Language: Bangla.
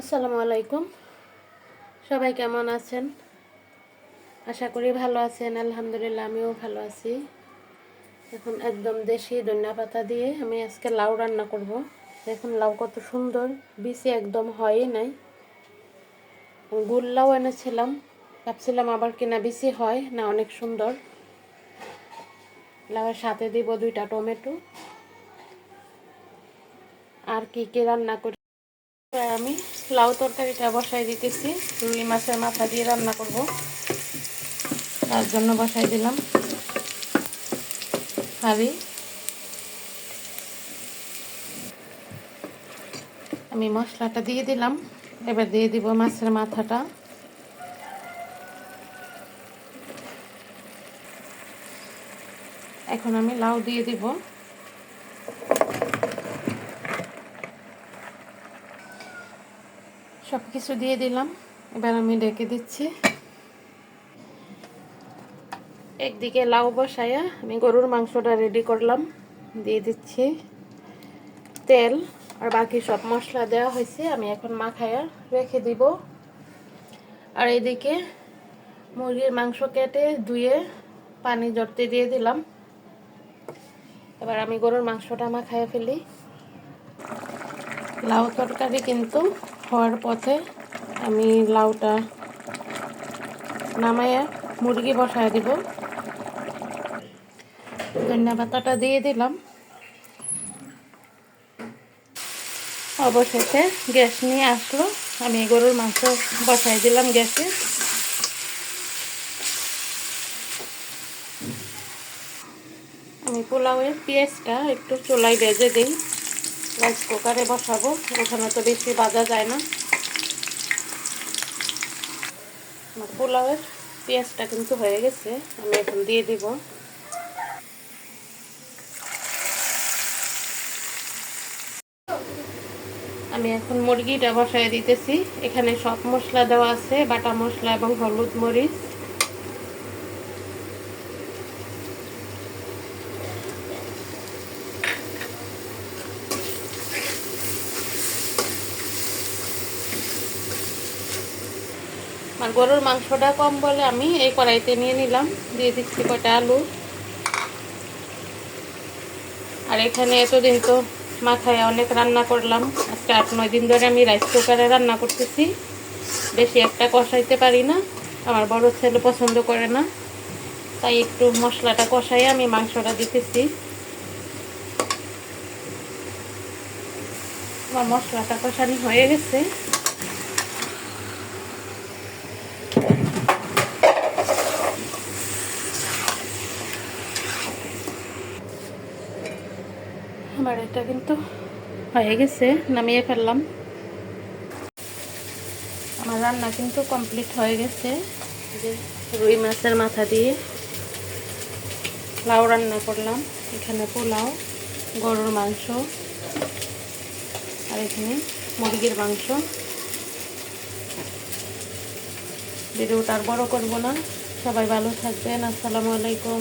আসসালামু আলাইকুম। সবাই কেমন আছেন? আশা করি ভালো আছেন, আলহামদুলিল্লাহ আমিও ভালো আছি। এখন একদম দেশি ধনিয়া পাতা দিয়ে আমি আজকে লাউ রান্না করব। দেখুন লাউ কত সুন্দর, বিচি একদম হয়ই নাই। গুল লাউ এনেছিলাম, ভাবছিলাম আবার কিনা বিচি হয়, না অনেক সুন্দর। লাউয়ের সাথে দিব দুইটা টমেটো। আর কি কি রান্না করি আমি লাউ তরকারিটা বসাই দিতেছি। রুই মাছের মাথা দিয়ে রান্না করব। তার জন্য বসাই দিলাম হাঁড়ি। আমি মশলাটা দিয়ে দিলাম। এবার দিয়ে দিব মাছের মাথাটা। এখন আমি লাউ দিয়ে দিব। সব কিছু দিয়ে দিলাম। এবার আমি ডেকে দিচ্ছি। একদিকে লাউ বসায়া আমি গরুর মাংসটা রেডি করলাম। দিয়ে দিচ্ছি তেল। আর বাকি সব মশলা দেওয়া হয়েছে, আমি এখন মাখায়া রেখে দিব। আর এদিকে মুরগির মাংস কেটে ধুয়ে পানি জড়তে দিয়ে দিলাম। এবার আমি গরুর মাংসটা মাখায়া ফেলি। লাউ তরকারি কিন্তু হওয়ার পথে আমি লাউটা নামাইয়া মুরগি বসায় দিব। ধনিয়া পাতাটা দিয়ে দিলাম। অবশেষে গ্যাস নিয়ে আসলো। আমি গরুর মাংস বসাই দিলাম গ্যাসে। আমি পোলাওয়ের পেঁয়াজটা একটু চুলাই বেজে দিই। রাইস কুকারে বসাবো। ওখানে তো বেশি বাজা যায় না। আমার পোলাওয়ের পেঁয়াজটা কিন্তু হয়ে গেছে। আমি এখন দিয়ে দিব। আমি এখন মুরগিটা বসায় দিতেছি। এখানে সব মশলা দেওয়া আছে, বাটা মশলা এবং হলুদ মরিচ। আর গরুর মাংসটা কম বলে আমি এই কড়াইতে নিয়ে নিলাম। দিয়ে দিচ্ছি কটা আলু। আর এখানে এতদিন তো মাথায় অনেক রান্না করলাম, আজকে আট, নয় দিন ধরে আমি রাইস কুকারে রান্না করতেছি। বেশি একটা কষাইতে পারি না, আমার বড় ছেলে পছন্দ করে না। তাই একটু মশলাটা কষাই আমি মাংসটা দিতেছি। আমার মশলাটা কষানি হয়ে গেছে। এটা কিন্তু হয়ে গেছে, নামিয়ে ফেললাম। আমার রান্না কিন্তু কমপ্লিট হয়ে গেছে। যে রুই মাছের মাথা দিয়ে লাউ রান্না করলাম। এখানে পোলাও, গরুর মাংস, আর এখানে মুরগির মাংস। ভিডিওটা আর বড় করব না। সবাই ভালো থাকবেন। আসসালামু আলাইকুম।